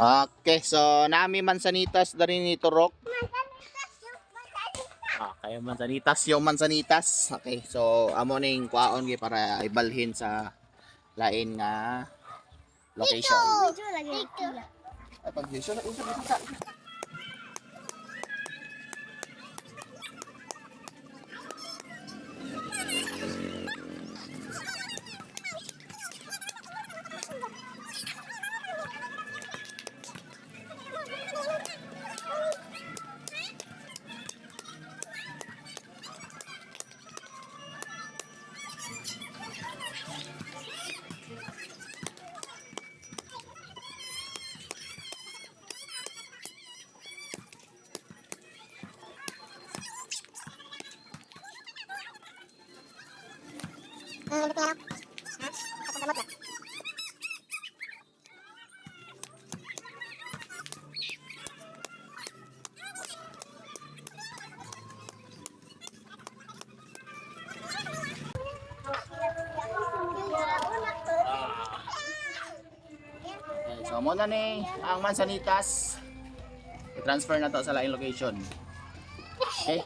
Okay, so nami mansanitas dari ni Turok. Okay, mansanitas yung mansanitas. Okay, so amo ning kwaon gi para ibalhin sa lain nga location. Medyo lagi. Ay, pag yun, so, isa isa. Okay, so mo na ni ang mansanitas. I-transfer na to sa lain location. Okay?